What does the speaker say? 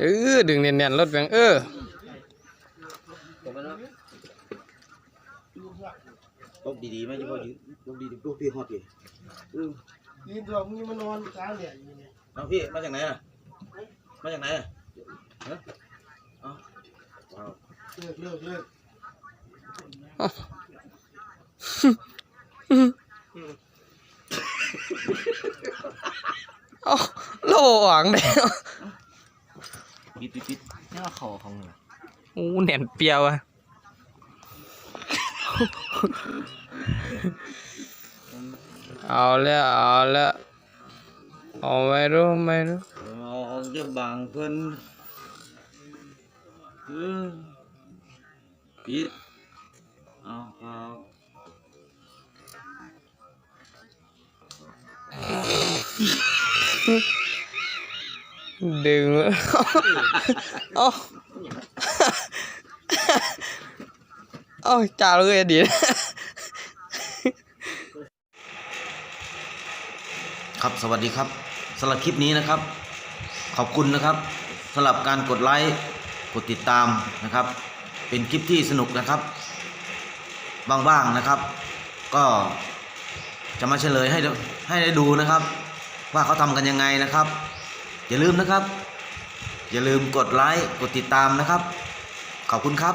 เออดึงเนียนๆรถเบียงเออลบดีๆไหมเฉพาะยืนลบดีๆลบดีฮอตดิเออยืนตัวมึงนี่มานอนกลางแดดอยู่เนี่ยเอาพี่มาจากไหนอะมาจากไหนอะฮะเอาว้าวเลิกเลิกเลิกเอ้าโลหวังเด้อ ปิดปิดปิดนี่ว่าเขาของหนูโอ้แน่นเปียวอะเอาแล้วเอาแล้วเอาไม่รู้ไม่รู้เอาออกจะบางเพิ่นเออปิดเอาเอา ดึงเอาเอาจ่าเลยดีครับสวัสดีครับสำหรับคลิปนี้นะครับ ขอบคุณนะครับสำหรับการกดไลค์กดติดตามนะครับ เป็นคลิปที่สนุกนะครับบ้างๆนะครับ ก็จะมาเฉลยให้ดูให้ได้ดูนะครับ ว่าเขาทำกันยังไงนะครับ อย่าลืมนะครับ อย่าลืมกดไลค์กดติดตามนะครับ ขอบคุณครับ